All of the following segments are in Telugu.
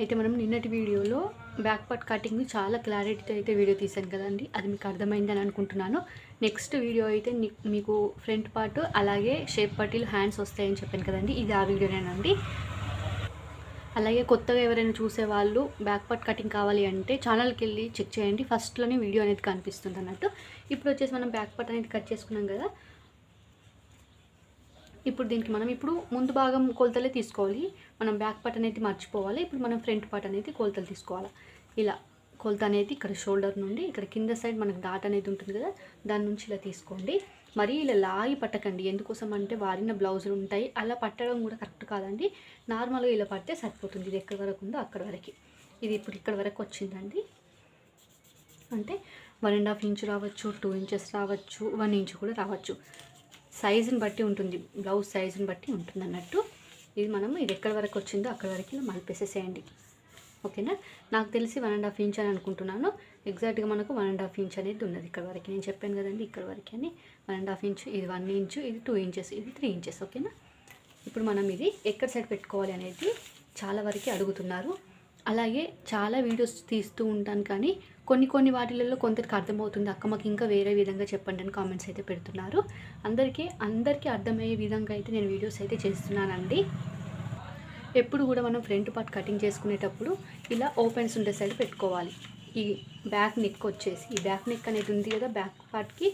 అయితే మనం నిన్నటి వీడియోలో బ్యాక్ పార్ట్ కటింగ్ చాలా క్లారిటీతో అయితే వీడియో తీశాను కదండి. అది మీకు అర్థమైందని అనుకుంటున్నాను. నెక్స్ట్ వీడియో అయితే మీకు ఫ్రంట్ పార్ట్ అలాగే షేప్ పట్టీలు హ్యాండ్స్ వస్తాయని చెప్పాను కదండి. ఇది ఆ వీడియోనేనండి. అలాగే కొత్తగా ఎవరైనా చూసే వాళ్ళు బ్యాక్ పార్ట్ కటింగ్ కావాలి అంటే ఛానల్కి వెళ్ళి చెక్ చేయండి ఫస్ట్లోనే వీడియో అనేది కనిపిస్తుంది అన్నట్టు. ఇప్పుడు వచ్చేసి మనం బ్యాక్ పార్ట్ అనేది కట్ చేసుకున్నాం కదా. ఇప్పుడు దీనికి మనం ఇప్పుడు ముందు భాగం కొలతలే తీసుకోవాలి. మనం బ్యాక్ పార్ట్ అనేది మర్చిపోవాలి. ఇప్పుడు మనం ఫ్రంట్ పార్ట్ అనేది కొలతలు తీసుకోవాలి. ఇలా కొలత అనేది ఇక్కడ షోల్డర్ నుండి ఇక్కడ కింద సైడ్ మనకు డాట్ అనేది ఉంటుంది కదా దాని నుంచి ఇలా తీసుకోండి. మరీ ఇలా లాగి పట్టకండి. ఎందుకోసం అంటే వారిన బ్లౌజులు ఉంటాయి. అలా పట్టడం కూడా కరెక్ట్ కాదండి. నార్మల్గా ఇలా పడితే సరిపోతుంది. ఇది ఎక్కడి వరకు ఉందో అక్కడ వరకు. ఇది ఇప్పుడు ఇక్కడ వరకు వచ్చిందండి. అంటే వన్ అండ్ హాఫ్ ఇంచ్ రావచ్చు టూ ఇంచెస్ రావచ్చు వన్ ఇంచ్ కూడా రావచ్చు. సైజుని బట్టి ఉంటుంది. బ్లౌజ్ సైజుని బట్టి ఉంటుంది అన్నట్టు. ఇది మనము ఇది ఎక్కడి వరకు వచ్చిందో అక్కడ వరకు మలిపేసేసేయండి. ఓకేనా? నాకు తెలిసి వన్ అండ్ హాఫ్ ఇంచ్ అని అనుకుంటున్నాను. ఎగ్జాక్ట్గా మనకు వన్ అండ్ హాఫ్ ఇంచ్ అనేది ఉన్నది ఇక్కడ వరకు. నేను చెప్పాను కదండి ఇక్కడ వరకు అని. వన్ అండ్ హాఫ్ ఇంచ్ ఇది వన్ ఇంచ్ ఇది టూ ఇంచెస్ ఇది త్రీ ఇంచెస్ ఓకేనా? ఇప్పుడు మనం ఇది ఎక్కడ సైడ్ పెట్టుకోవాలి అనేది చాలా వరకు అడుగుతున్నారు. అలాగే చాలా వీడియోస్ తీస్తూ ఉంటాను కానీ కొన్ని కొన్ని వాటిలలో కొందరికి అర్థమవుతుంది. అక్క మాకు ఇంకా వేరే విధంగా చెప్పండి అని కామెంట్స్ అయితే పెడుతున్నారు. అందరికీ అందరికీ అర్థమయ్యే విధంగా అయితే నేను వీడియోస్ అయితే చేస్తున్నానండి. ఎప్పుడు కూడా మనం ఫ్రంట్ పార్ట్ కటింగ్ చేసుకునేటప్పుడు ఇలా ఓపెన్స్ ఉండే సైడ్ పెట్టుకోవాలి. ఈ బ్యాక్ నెక్ వచ్చేసి ఈ బ్యాక్ నెక్ అనేది ఉంది కదా బ్యాక్ పార్ట్కి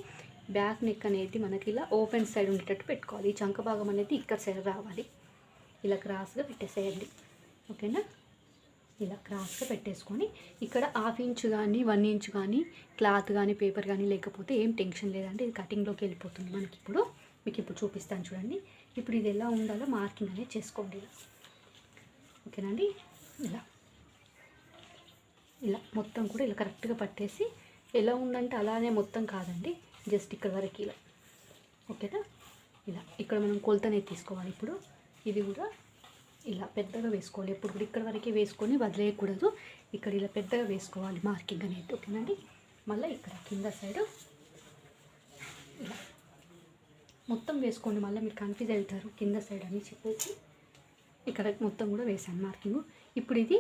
బ్యాక్ నెక్ అనేది మనకి ఇలా ఓపెన్ సైడ్ ఉండేటట్టు పెట్టుకోవాలి. ఈ చంక భాగం అనేది ఇక్కడ సైడ్ రావాలి. ఇలా క్రాస్గా పెట్టేసేయండి. ఓకేనా ఇలా క్రాస్గా పెట్టేసుకొని ఇక్కడ హాఫ్ ఇంచ్ కానీ వన్ ఇంచ్ కానీ క్లాత్ కానీ పేపర్ కానీ లేకపోతే ఏం టెన్షన్ లేదంటే ఇది కటింగ్లోకి వెళ్ళిపోతుంది మనకి ఇప్పుడు మీకు ఇప్పుడు చూపిస్తాను చూడండి. ఇప్పుడు ఇది ఎలా ఉండాలో మార్కింగ్ అనేది చేసుకోండి ఇలా. ఓకేనండి? ఇలా. ఇలా మొత్తం కూడా ఇలా కరెక్ట్గా పట్టేసి ఎలా ఉందంటే అలానే మొత్తం కాదండి. జస్ట్ ఇక్కడ వరకు ఇలా. ఓకేనా? ఇలా. ఇక్కడ మనం కొలతనే తీసుకోవాలి ఇప్పుడు. ఇది కూడా ఇలా పెద్దగా వేసుకోవాలి. ఎప్పుడు కూడా ఇక్కడ వరకే వేసుకొని వదిలేయకూడదు. ఇక్కడ ఇలా పెద్దగా వేసుకోవాలి. మార్కింగ్ అనేది ఓకేనండి? మళ్ళీ ఇక్కడ కింద సైడ్ ఇలా మొత్తం వేసుకోండి. మళ్ళీ మీరు కన్ఫ్యూజ్ అవుతారు. కింద సైడ్ అని చెప్పేసి ఇక్కడ మొత్తం కూడా వేసాను మార్కింగ్. ఇప్పుడు ఇది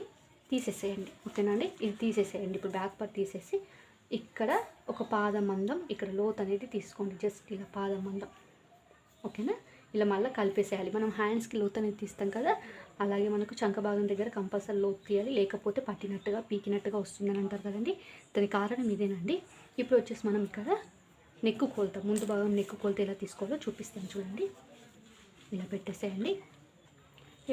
తీసేసేయండి. ఓకేనండి? ఇది తీసేసేయండి. ఇప్పుడు బ్యాక్ పార్ట్ తీసేసి ఇక్కడ ఒక పాదం మందం ఇక్కడ లోత్ అనేది తీసుకోండి. జస్ట్ ఇలా పాదం మందం ఓకేనా? ఇలా మళ్ళీ కలిపేసేయాలి. మనం హ్యాండ్స్కి లోత్ అనేది తీస్తాం కదా అలాగే మనకు చంక భాగం దగ్గర కంపల్సరీ లోతు తీయాలి. లేకపోతే పట్టినట్టుగా పీకినట్టుగా వస్తుందని అంటారు కదండి. దాని కారణం ఇదేనండి. ఇప్పుడు వచ్చేసి మనం ఇక్కడ నెక్కు కొలత ముందు భాగం నెక్కు కొలత ఎలా తీసుకోవాలో చూపిస్తాను చూడండి. ఇలా పెట్టేసేయండి.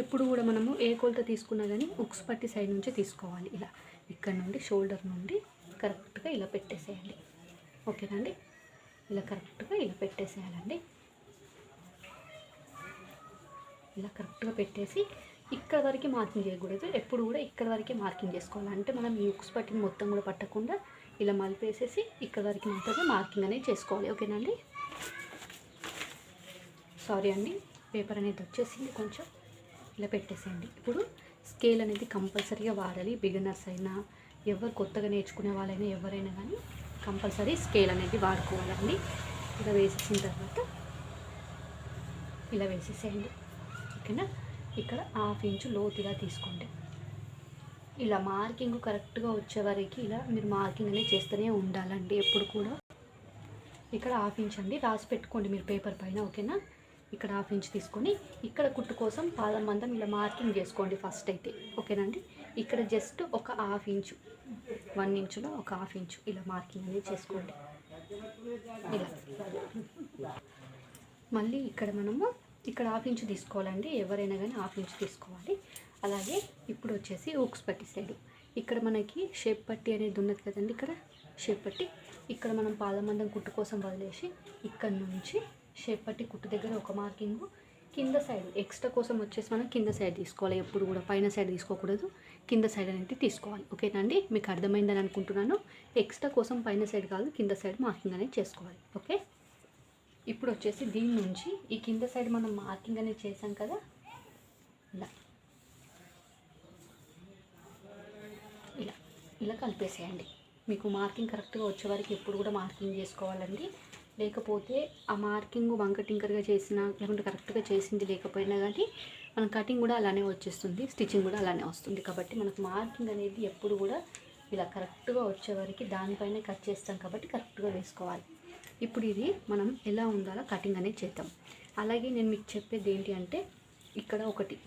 ఎప్పుడు కూడా మనము ఏ కోల్త తీసుకున్నా కానీ ఉక్స్ పట్టి సైడ్ నుంచే తీసుకోవాలి. ఇలా ఇక్కడ నుండి షోల్డర్ నుండి కరెక్ట్గా ఇలా పెట్టేసేయండి. ఓకేనండి ఇలా కరెక్ట్గా ఇలా పెట్టేసేయాలండి. ఇలా కరెక్ట్గా పెట్టేసి ఇక్కడ వరకు మార్కింగ్ చేయకూడదు. ఎప్పుడు కూడా ఇక్కడ వరకే మార్కింగ్ చేసుకోవాలి. అంటే మనం ఈ ఉక్స్ పట్టిన మొత్తం కూడా పట్టకుండా ఇలా మలిపేసేసి ఇక్కడ వరకు మాత్రమే మార్కింగ్ అనేది చేసుకోవాలి. ఓకేనండి సారీ అండి పేపర్ అనేది వచ్చేసింది కొంచెం. ఇలా పెట్టేసేయండి. ఇప్పుడు స్కేల్ అనేది కంపల్సరీగా వాడాలి. బిగినర్స్ అయినా ఎవరు కొత్తగా నేర్చుకునే వాళ్ళైనా ఎవరైనా కానీ కంపల్సరీ స్కేల్ అనేది వాడుకోవాలండి. ఇలా వేసేసిన తర్వాత ఇలా వేసేసేయండి. ఓకేనా ఇక్కడ హాఫ్ ఇంచు లోతుగా తీసుకోండి. ఇలా మార్కింగ్ కరెక్ట్గా వచ్చేవరకు ఇలా మీరు మార్కింగ్ అనేది చేస్తూనే ఉండాలండి ఎప్పుడు కూడా. ఇక్కడ హాఫ్ ఇంచ్ అండి రాసి పెట్టుకోండి మీరు పేపర్ పైన ఓకేనా? ఇక్కడ హాఫ్ ఇంచ్ తీసుకొని ఇక్కడ కుట్టు కోసం పాదం మందం ఇలా మార్కింగ్ చేసుకోండి ఫస్ట్ అయితే ఓకేనండి ఇక్కడ జస్ట్ ఒక హాఫ్ ఇంచు వన్ ఇంచులో ఒక హాఫ్ ఇంచు ఇలా మార్కింగ్ అనేది చేసుకోండి. ఇలా. మళ్ళీ ఇక్కడ మనము ఇక్కడ హాఫ్ ఇంచ్ తీసుకోవాలండి. ఎవరైనా కానీ హాఫ్ ఇంచ్ తీసుకోవాలి. అలాగే ఇప్పుడు వచ్చేసి ఓక్స్ పట్టి సైడ్ ఇక్కడ మనకి షేప్ పట్టి అనేది ఉన్నది కదండి ఇక్కడ. షేప్ పట్టి. ఇక్కడ మనం పాదమందం కుట్టు కోసం వదిలేసి ఇక్కడ నుంచి షేప్ పట్టి కుట్టు దగ్గర ఒక మార్కింగ్ కింద సైడ్ ఎక్స్ట్రా కోసం వచ్చేసి మనం కింద సైడ్ తీసుకోవాలి. ఎప్పుడు కూడా పైన సైడ్ తీసుకోకూడదు. కింద సైడ్ అనేది తీసుకోవాలి. ఓకేనండి మీకు అర్థమైందని అనుకుంటున్నాను. ఎక్స్ట్రా కోసం పైన సైడ్ కాదు కింద సైడ్ మార్కింగ్ అనేది చేసుకోవాలి. ఓకే? ఇప్పుడు వచ్చేసి దీని నుంచి ఈ కింద సైడ్ మనం మార్కింగ్ అనేది చేసాం కదా. ఇలా. ఇలా. ఇలా కలిపేసేయండి. మీకు మార్కింగ్ కరెక్ట్గా వచ్చే వరకు ఎప్పుడు కూడా మార్కింగ్ చేసుకోవాలండి. లేకపోతే ఆ మార్కింగ్ వంక టింకర్గా చేసిన లేకుంటే కరెక్ట్గా చేసింది లేకపోయినా కానీ మన కటింగ్ కూడా అలానే వచ్చేస్తుంది. స్టిచ్చింగ్ కూడా అలానే వస్తుంది. కాబట్టి మనకు మార్కింగ్ అనేది ఎప్పుడు కూడా ఇలా కరెక్ట్గా వచ్చే వరకు దానిపైనే కట్ చేస్తాం కాబట్టి కరెక్ట్గా వేసుకోవాలి. ఇప్పుడు ఇది మనం ఎలా ఉండాలో కటింగ్ అనేది చేద్దాం. అలాగే నేను మీకు చెప్పేది ఏంటి అంటే ఇక్కడ ఒకటి.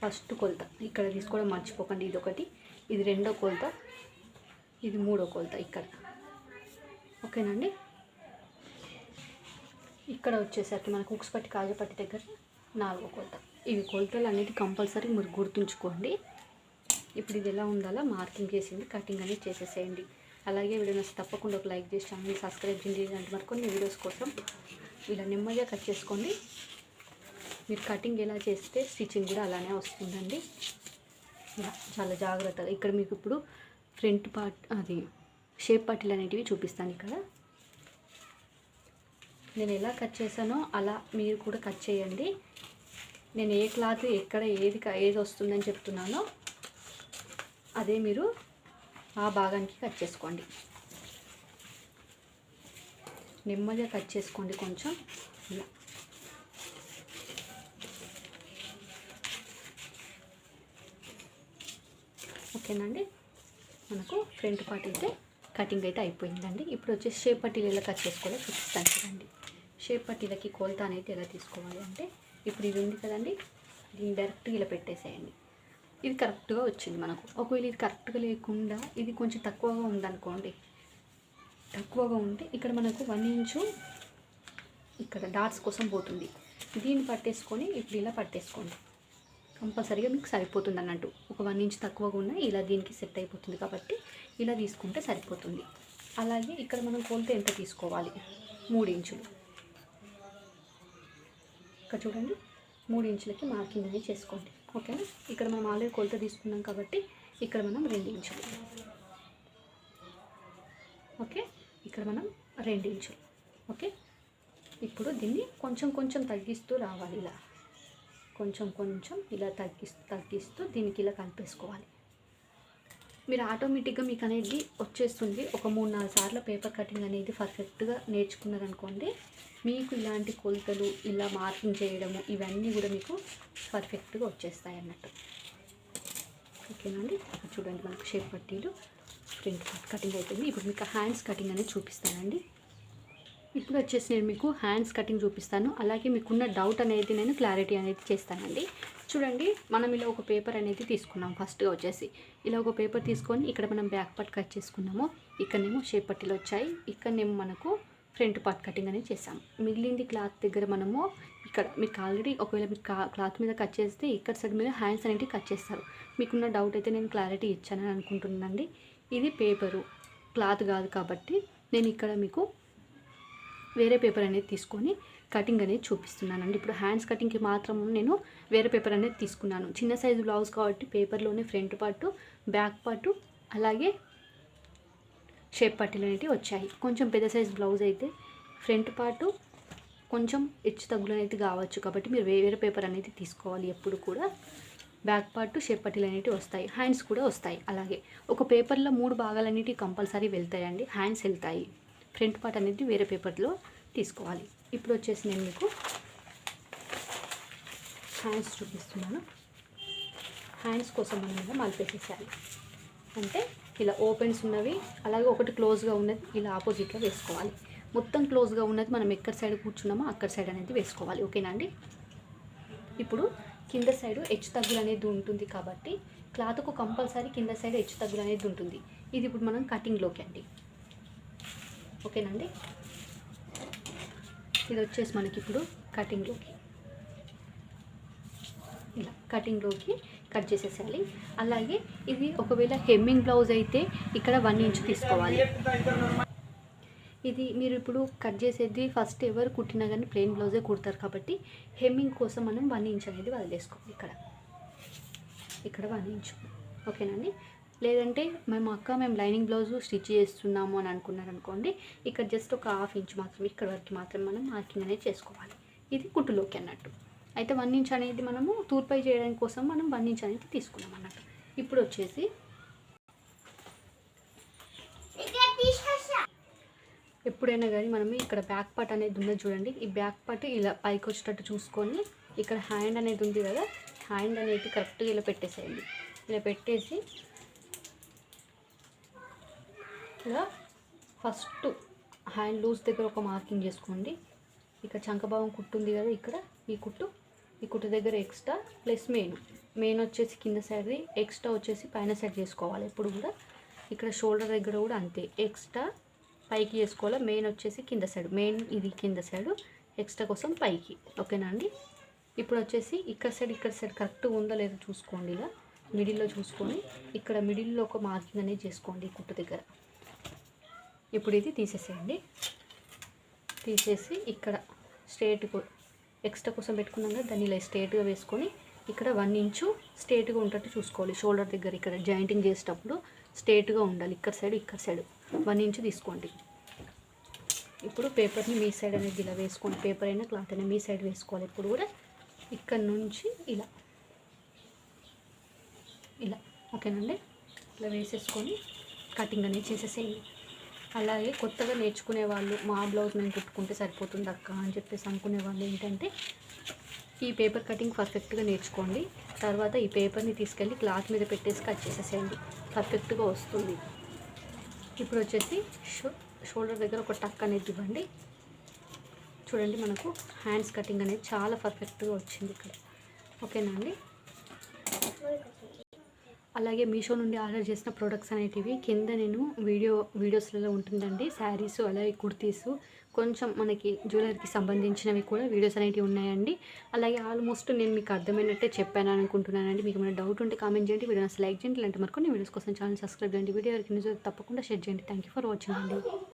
ఫస్ట్ కొలత. ఇక్కడ తీసుకోవడం మర్చిపోకండి ఇది ఒకటి. ఇది రెండో కొలత. ఇది మూడో కొలత ఇక్కడ. ఓకేనండి ఇక్కడ వచ్చేసరికి మనకు ఉక్స్ పట్టి కాజపట్టి దగ్గర నాలుగో కొలత. ఇవి కొలతలు అనేది కంపల్సరీ మీరు గుర్తుంచుకోండి. ఇప్పుడు ఇది ఎలా ఉండాలో మార్కింగ్ చేసింది కటింగ్ అనేది చేసేసేయండి. అలాగే వీడియో నచ్చి తప్పకుండా ఒక లైక్ చేసి ఛానల్ సబ్స్క్రైబ్ చేయండి. అంటారు కొన్ని వీడియోస్ కోసం ఇలా నెమ్మదిగా కట్ చేసుకోండి మీరు కటింగ్ ఎలా చేస్తే స్టిచ్చింగ్ కూడా అలానే వస్తుందండి. ఇలా చాలా జాగ్రత్తగా ఇక్కడ మీకు ఇప్పుడు ఫ్రంట్ పార్ట్ అది షేప్ పార్టీలు అనేటివి చూపిస్తాను ఇక్కడ. నేను ఎలా కట్ చేశానో అలా మీరు కూడా కట్ చేయండి. నేను ఏ క్లాత్ ఎక్కడ ఏది ఏది వస్తుందని చెప్తున్నానో అదే మీరు ఆ భాగానికి కట్ చేసుకోండి. నెమ్మదిగా కట్ చేసుకోండి కొంచెం. ఇలా. ఓకేనండి? మనకు ఫ్రంట్ పార్ట్ అయితే కటింగ్ అయితే అయిపోయిందండి. ఇప్పుడు వచ్చేసి షేప్ పట్టీలు ఎలా కట్ చేసుకోవాలో చూపిస్తాను చూడండి. షేప్ పట్టీలకి కొలత అనేది ఎలా తీసుకోవాలి అంటే ఇప్పుడు ఇది ఉంది కదండి దీన్ని డైరెక్ట్గా ఇలా పెట్టేసేయండి. ఇది కరెక్ట్గా వచ్చింది మనకు. ఒకవేళ ఇది కరెక్ట్గా లేకుండా ఇది కొంచెం తక్కువగా ఉందనుకోండి. తక్కువగా ఉంటే ఇక్కడ మనకు వన్ ఇంచు ఇక్కడ డాట్స్ కోసం పోతుంది. దీన్ని పట్టేసుకొని ఇప్పుడు ఇలా పట్టేసుకోండి. కంపల్సరీగా మీకు సరిపోతుంది అన్నట్టు. ఒక వన్ ఇంచ్ తక్కువగా ఉన్న ఇలా దీనికి సెట్ అయిపోతుంది కాబట్టి ఇలా తీసుకుంటే సరిపోతుంది. అలాగే ఇక్కడ మనం కోల్తే ఎంత తీసుకోవాలి? మూడు ఇంచులు. ఇక్కడ చూడండి. మూడు ఇంచులకి మార్కింగ్ అనేది చేసుకోండి. ఓకేనా ఇక్కడ మనం ఆల్రెడీ కొలత తీసుకున్నాం కాబట్టి ఇక్కడ మనం రెండు ఇంచులు ఓకే? ఇక్కడ మనం రెండు ఇంచులు ఓకే? ఇప్పుడు దీన్ని కొంచెం కొంచెం తగ్గిస్తూ రావాలి ఇలా. కొంచెం కొంచెం ఇలా తగ్గిస్తూ తగ్గిస్తూ దీనికి ఇలా కలిపేసుకోవాలి. మీరు ఆటోమేటిక్గా మీకు అనేది వచ్చేస్తుంది. ఒక మూడు నాలుగు సార్లు పేపర్ కటింగ్ అనేది పర్ఫెక్ట్గా నేర్చుకున్నారనుకోండి మీకు ఇలాంటి కొలతలు ఇలా మార్కింగ్ చేయడము ఇవన్నీ కూడా మీకు పర్ఫెక్ట్గా వచ్చేస్తాయి అన్నట్టు ఓకేనండి అండి? చూడండి మనకు షేప్ పట్టీలు ప్రింట్ కటింగ్ అవుతుంది ఇప్పుడు మీకు హ్యాండ్స్ కటింగ్ అనేది చూపిస్తానండి. ఇప్పుడు వచ్చేసి నేను మీకు హ్యాండ్స్ కటింగ్ చూపిస్తాను. అలాగే మీకున్న డౌట్ అనేది నేను క్లారిటీ అనేది చేస్తానండి. చూడండి మనం ఇలా ఒక పేపర్ అనేది తీసుకున్నాం. ఫస్ట్గా వచ్చేసి ఇలా ఒక పేపర్ తీసుకొని ఇక్కడ మనం బ్యాక్ పార్ట్ కట్ చేసుకున్నాము. ఇక్కడనేమో షేప్ పట్టీలు వచ్చాయి. ఇక్కడనేమో మనకు ఫ్రంట్ పార్ట్ కటింగ్ అనేది చేసాము మిగిలింది క్లాత్ దగ్గర మనము ఇక్కడ మీకు ఆల్రెడీ ఒకవేళ మీరు క్లాత్ మీద కట్ చేస్తే ఇక్కడ సైడ్ మీద హ్యాండ్స్ అనేవి కట్ చేస్తారు. మీకున్న డౌట్ అయితే నేను క్లారిటీ ఇచ్చానని అనుకుంటున్నానండి. ఇది పేపరు క్లాత్ కాదు కాబట్టి నేను ఇక్కడ మీకు వేరే పేపర్ అనేది తీసుకొని కటింగ్ అనేది చూపిస్తున్నానండి. ఇప్పుడు హ్యాండ్స్ కటింగ్కి మాత్రం నేను వేరే పేపర్ అనేది తీసుకున్నాను. చిన్న సైజు బ్లౌజ్ కాబట్టి పేపర్లోనే ఫ్రంట్ పాటు బ్యాక్ పార్ట్ అలాగే షేప్ పట్టీలు అనేవి వచ్చాయి. కొంచెం పెద్ద సైజ్ బ్లౌజ్ అయితే ఫ్రంట్ పాటు కొంచెం హెచ్చు తగ్గులు అనేది కావచ్చు. కాబట్టి మీరు వేరే పేపర్ అనేది తీసుకోవాలి ఎప్పుడు కూడా. బ్యాక్ పార్ట్ షేప్ పట్టీలు అనేవి వస్తాయి. హ్యాండ్స్ కూడా వస్తాయి. అలాగే ఒక పేపర్లో మూడు భాగాలు అనేవి కంపల్సరీ వెళ్తాయండి. హ్యాండ్స్ వెళ్తాయి. ఫ్రంట్ పార్ట్ అనేది వేరే పేపర్లో తీసుకోవాలి. ఇప్పుడు వచ్చేసి నేను మీకు హ్యాండ్స్ చూపిస్తున్నాను. హ్యాండ్స్ కోసం మనం ఇలా మలిపేసేసాలి అంటే ఇలా ఓపెన్స్ ఉన్నవి అలాగే ఒకటి క్లోజ్గా ఉన్నది ఇలా ఆపోజిట్లో వేసుకోవాలి. మొత్తం క్లోజ్గా ఉన్నది మనం ఎక్కడ సైడ్ కూర్చున్నామో అక్కడ సైడ్ అనేది వేసుకోవాలి. ఓకేనా అండి? ఇప్పుడు కింద సైడ్ హెచ్చు తగ్గులు అనేది ఉంటుంది కాబట్టి క్లాత్కు కంపల్సరీ కింద సైడ్ హెచ్చు తగ్గులు అనేది ఉంటుంది. ఇది ఇప్పుడు మనం కటింగ్లోకి అండి. ఓకేనండి? ఇది వచ్చేసి మనకి ఇప్పుడు కటింగ్లోకి. ఇలా కటింగ్లోకి కట్ చేసేసేయాలి. అలాగే ఇది ఒకవేళ హెమ్మింగ్ బ్లౌజ్ అయితే ఇక్కడ వన్ ఇంచ్ తీసుకోవాలి. ఇది మీరు ఇప్పుడు కట్ చేసేది ఫస్ట్ ఎవరు కుట్టినా కానీ ప్లెయిన్ బ్లౌజే కుడతారు కాబట్టి హెమ్మింగ్ కోసం మనం వన్ ఇంచ్ అనేది వదిలేసుకోవాలి ఇక్కడ. ఇక్కడ వన్ ఇంచ్. ఓకేనండి? లేదంటే మేము అక్క మేము లైనింగ్ బ్లౌజ్ స్టిచ్ చేస్తున్నాము అని అనుకున్నారనుకోండి ఇక్కడ జస్ట్ ఒక హాఫ్ ఇంచ్ మాత్రం ఇక్కడ వరకు మాత్రం మనం మార్కింగ్ అనేది చేసుకోవాలి. ఇది కుట్టులోకి అన్నట్టు. అయితే వన్ ఇంచ్ అనేది మనము తూర్పై చేయడానికి కోసం మనం వన్ ఇంచ్ అనేది తీసుకున్నాం అన్నట్టు. ఇప్పుడు వచ్చేసి ఎప్పుడైనా కానీ మనం ఇక్కడ బ్యాక్ పార్ట్ అనేది ఉన్నది చూడండి. ఈ బ్యాక్ పార్ట్ ఇలా పైకి వచ్చేటట్టు చూసుకొని ఇక్కడ హ్యాండ్ అనేది ఉంది కదా హ్యాండ్ అనేది కరెక్ట్గా ఇలా పెట్టేసేయండి. ఇలా పెట్టేసి ఇక్కడ ఫస్ట్ హ్యాండ్ లూజ్ దగ్గర ఒక మార్కింగ్ చేసుకోండి. ఇక్కడ చంకభావం కుట్టు ఉంది కదా ఇక్కడ ఈ కుట్టు. ఈ కుట్టు దగ్గర ఎక్స్ట్రా ప్లస్ మెయిన్ మెయిన్ వచ్చేసి కింద సైడ్ ఎక్స్ట్రా వచ్చేసి పైన సైడ్ చేసుకోవాలి ఎప్పుడు కూడా. ఇక్కడ షోల్డర్ దగ్గర కూడా అంతే. ఎక్స్ట్రా పైకి చేసుకోవాలి మెయిన్ వచ్చేసి కింద సైడ్ మెయిన్ ఇది కింద సైడ్ ఎక్స్ట్రా కోసం పైకి. ఓకేనా అండి? ఇప్పుడు వచ్చేసి ఇక్కడ సైడ్ ఇక్కడ సైడ్ కరెక్ట్గా ఉందా లేదో చూసుకోండి ఇలా. మిడిల్లో చూసుకొని ఇక్కడ మిడిల్లో ఒక మార్కింగ్ అనేది చేసుకోండి ఈ కుట్టు దగ్గర. ఇప్పుడు ఇది తీసేసేయండి. తీసేసి ఇక్కడ స్ట్రేట్ ఎక్స్ట్రా కోసం పెట్టుకున్నాం కదా దాన్ని ఇలా స్ట్రేట్గా వేసుకొని ఇక్కడ వన్ ఇంచు స్ట్రేట్గా ఉండేట్టు చూసుకోవాలి. షోల్డర్ దగ్గర ఇక్కడ జాయింటింగ్ చేసేటప్పుడు స్ట్రేట్గా ఉండాలి. ఇక్కడ సైడ్ ఇక్కడ సైడ్ వన్ ఇంచు తీసుకోండి. ఇప్పుడు పేపర్ని మీ సైడ్ అనేది ఇలా వేసుకోండి. పేపర్ అయినా క్లాత్ అయినా మీ సైడ్ వేసుకోవాలి. ఇప్పుడు కూడా ఇక్కడ నుంచి ఇలా ఇలా. ఓకేనండి? ఇలా వేసేసుకొని కటింగ్ అనేది చేసేసేయండి. అలాగే కొత్తగా నేర్చుకునే వాళ్ళు మా బ్లౌజ్ నేను కుట్టుకుంటే సరిపోతుంది అక్క అని చెప్పేసి అనుకునే వాళ్ళు ఏంటంటే ఈ పేపర్ కటింగ్ పర్ఫెక్ట్గా నేర్చుకోండి. తర్వాత ఈ పేపర్ని తీసుకెళ్ళి క్లాత్ మీద పెట్టేసి కట్ చేసేసేయండి. పర్ఫెక్ట్గా వస్తుంది. ఇప్పుడు వచ్చేసి షో షోల్డర్ దగ్గర ఒక టక్ అనేది ఇవ్వండి. చూడండి మనకు హ్యాండ్స్ కటింగ్ అనేది చాలా పర్ఫెక్ట్గా వచ్చింది ఇక్కడ. ఓకేనా అండి? అలాగే మీషో నుండి ఆర్డర్ చేసిన ప్రోడక్ట్స్ అనేటివి కింద నేను వీడియో వీడియోస్లలో ఉంటుందండి. శారీస్ అలాగే కుర్తీస్ కొంచెం మనకి జ్యువెలరీకి సంబంధించినవి కూడా వీడియోస్ అనేటివి ఉన్నాయండి. అలాగే ఆల్మోస్ట్ నేను మీకు అర్థమైనట్టే చెప్పాను అనుకుంటున్నానండి. మీకు ఏమైనా డౌట్ ఉంటే కామెంట్ చేయండి. వీడియోస్ లైక్ చేయండి. ఇలాంటి మరికొన్ని వీడియోస్ కోసం ఛానల్ సబ్స్క్రైబ్ చేయండి. వీడియో ఎవరికి తప్పకుండా షేర్ చేయండి. థ్యాంక్ యూ ఫర్ వాచింగ్ అండి.